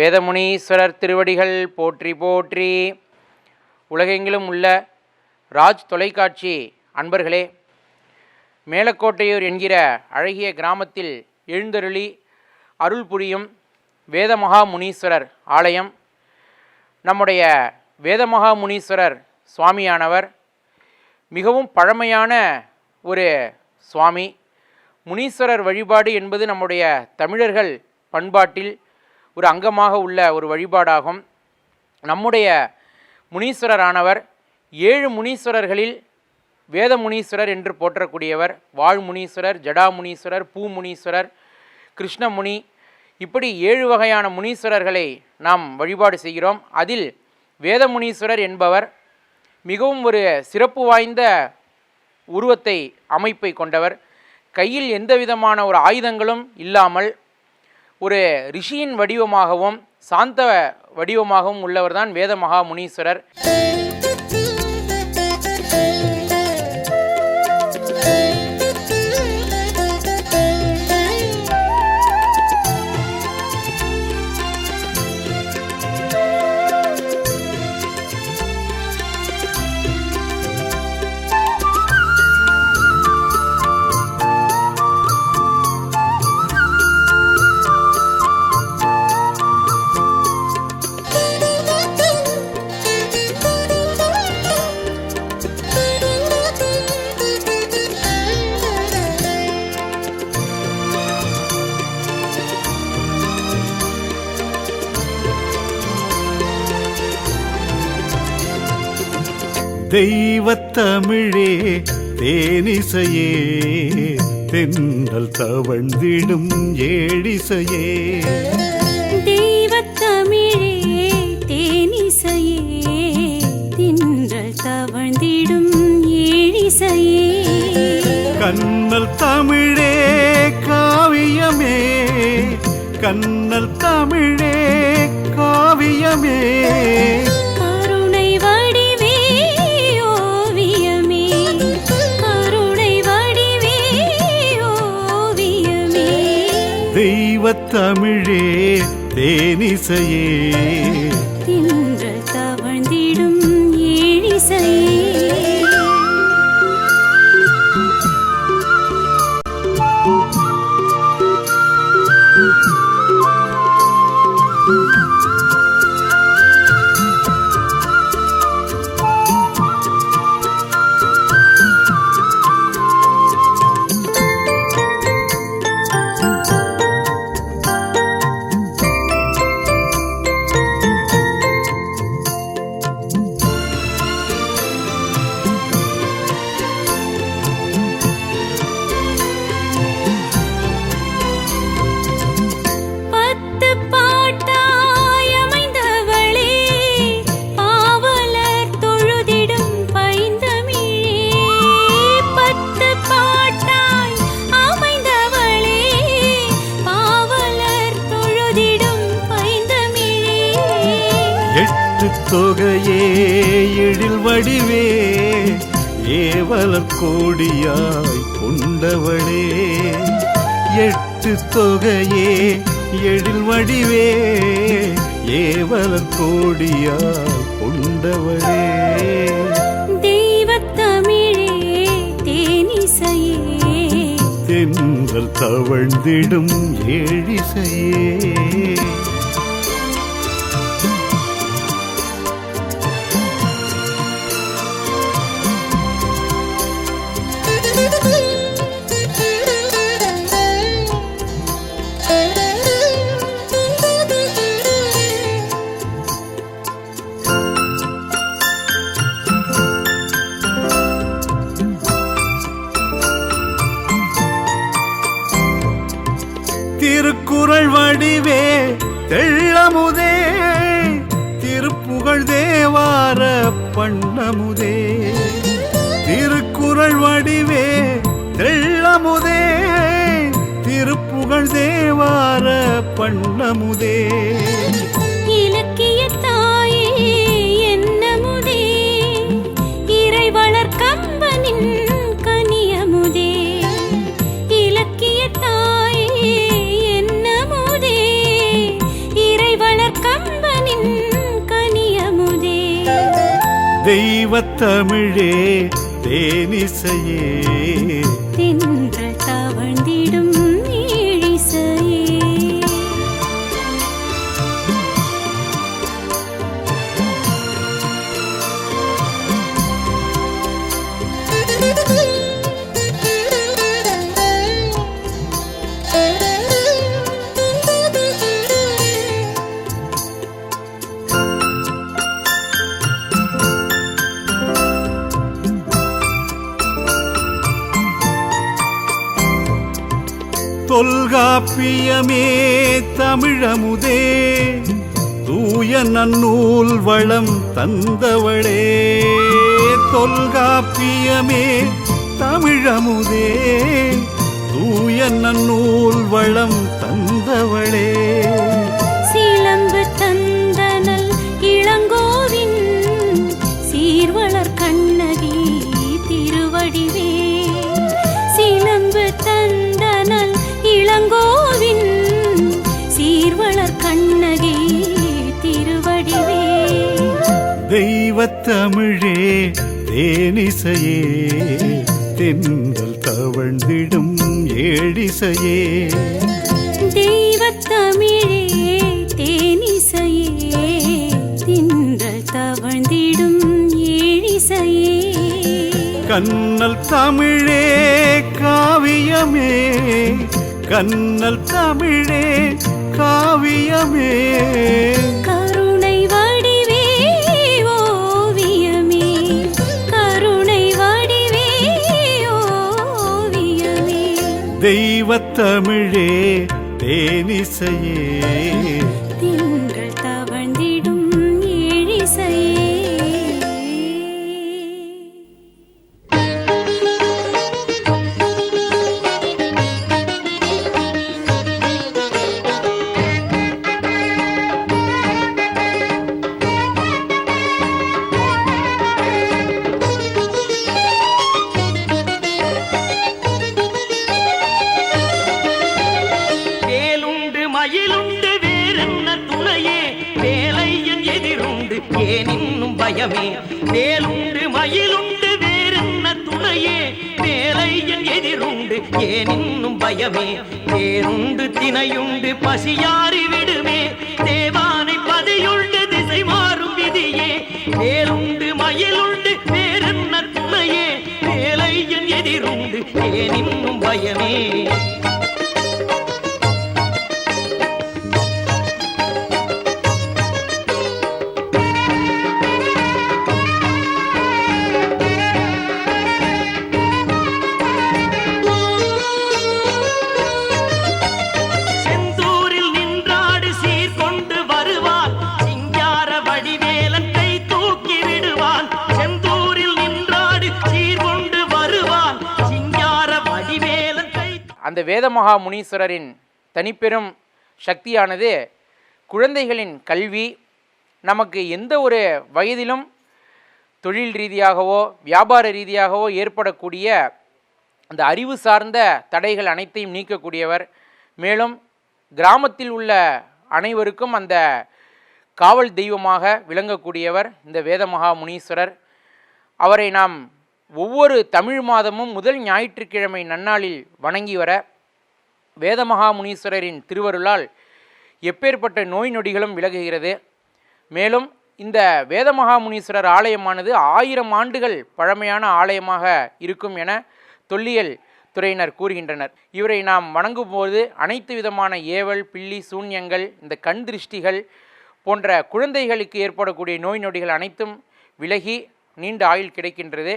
வேதமுனீஸ்வரர் திருவடிகள் போற்றி போற்றி. உலகெங்கிலும் உள்ள ராஜ் தொலைக்காட்சி அன்பர்களே மேலக்கோட்டையூர் என்கிற அழகிய கிராமத்தில் எழுந்தருளி அருள் புரியும் வேதமகா முனீஸ்வரர் ஆலயம் நம்முடைய வேதமகா முனீஸ்வரர் சுவாமியானவர் மிகவும் பழமையான ஒரு சுவாமி. முனீஸ்வரர் வழிபாடு என்பது நம்முடைய தமிழர்கள் பண்பாட்டில் ஒரு அங்கமாக உள்ள ஒரு வழிபாடாகும். நம்முடைய முனீஸ்வரரானவர் ஏழு முனீஸ்வரர்களில் வேத முனீஸ்வரர் என்று போற்றக்கூடியவர் வாழ் முனீஸ்வரர் ஜடா முனீஸ்வரர் பூ முனீஸ்வரர் கிருஷ்ணமுனி இப்படி ஏழு வகையான முனீஸ்வரர்களை நாம் வழிபாடு செய்கிறோம். அதில் வேத முனீஸ்வரர் என்பவர் மிகவும் ஒரு சிறப்பு வாய்ந்த உருவத்தை அமைப்பை கொண்டவர். கையில் எந்த விதமான ஒரு ஆயுதங்களும் இல்லாமல் ஒரு ரிஷியின் வடிவமாகவும் சாந்த வடிவமாகவும் உள்ளவர்தான் வேத மகா முனீஸ்வரர். தெய்வத்தமிழே தேனிசையே தென்றல் தவழ்ந்திடும் ஏழிசையே. தெய்வத்தமிழே தேனிசையே தின்றல் தவழ்ந்திடும் ஏழிசையே. கண்ணல் தமிழே காவியமே கண்ணல் தமிழே காவியமே. தெய்வத்தமிழே தேனிசையே. தின்றல் தவழ்ந்திடும் ஏழிசையே. தொகையே எழில் வடிவே ஏவலர் கோடியாய் கொண்டவளே. எட்டு தொகையே எழில் வடிவே ஏவலர் கோடியாய் கொண்டவளே. தெய்வத்தமிழே தேனிசையே. தென்றல் தவழ்ந்திடும் ஏழிசையே. தெள்ளமுதே. திருக்குறள் வடிவே தெள்ளமுதே. திருப்புகழ் தேவார பண்ணமுதே. தெய்வத்தமிழே தேனிசையே. தென்றல் தவழ்ந்திடும் காவியமே தமிழமுதே. தூய நன்னூல் வளம் தந்தவளே. தொல்காப்பியமே தமிழமுதே. தூய நன்னூல் வளம் தந்தவளே. தமிழே தேனிசையே தென்றல் தவழ்ந்திடும் ஏழிசையே. தெய்வத் தமிழே தேனிசையே தின்றல் தவழ்ந்திடும் ஏழிசையே. கண்ணல் தமிழே காவியமே கண்ணல் தமிழே காவியமே. தெய்வத்தமிழே தேனிசையே. எதிருண்டு ஏன் இன்னும் பயமே. வேலுண்டு மயிலுண்டு வேறென்ன துணையே. வேலையன் எதிருண்டு ஏன் இன்னும் பயமே. வேறுண்டு தினையுண்டு பசியாறி விடுமே. தேவானை பதியுண்டு திசை மாறும் விதியே. வேலுண்டு மயிலுண்டு வேறென்ன துணையே. வேலையன் எதிருண்டு ஏன் இன்னும் பயமே. அந்த வேதமகா முனீஸ்வரரின் தனிப்பெரும் சக்தியானது குழந்தைகளின் கல்வி நமக்கு எந்த ஒரு வயதிலும் தொழில் ரீதியாகவோ வியாபார ரீதியாகவோ ஏற்படக்கூடிய அந்த அறிவு சார்ந்த தடைகள் அனைத்தையும் நீக்கக்கூடியவர். மேலும் கிராமத்தில் உள்ள அனைவருக்கும் அந்த காவல் தெய்வமாக விளங்கக்கூடியவர் இந்த வேதமகா முனீஸ்வரர் அவரை நாம் ஒவ்வொரு தமிழ் மாதமும் முதல் ஞாயிற்றுக்கிழமை நன்னாளில் வணங்கி வர வேதமகா முனீஸ்வரரின் திருவருளால் எப்பேற்பட்ட நோய் நொடிகளும் விலகுகிறது. மேலும் இந்த வேதமகா முனீஸ்வரர் ஆலயமானது ஆயிரம் ஆண்டுகள் பழமையான ஆலயமாக இருக்கும் என தொல்லியல் துறையினர் கூறுகின்றனர். இவரை நாம் வணங்கும்போது அனைத்து விதமான ஏவல் பில்லி சூன்யங்கள் இந்த கண் திருஷ்டிகள் போன்ற குழந்தைகளுக்கு ஏற்படக்கூடிய நோய் நொடிகள் அனைத்தும் விலகி நீண்ட ஆயுள் கிடைக்கின்றது.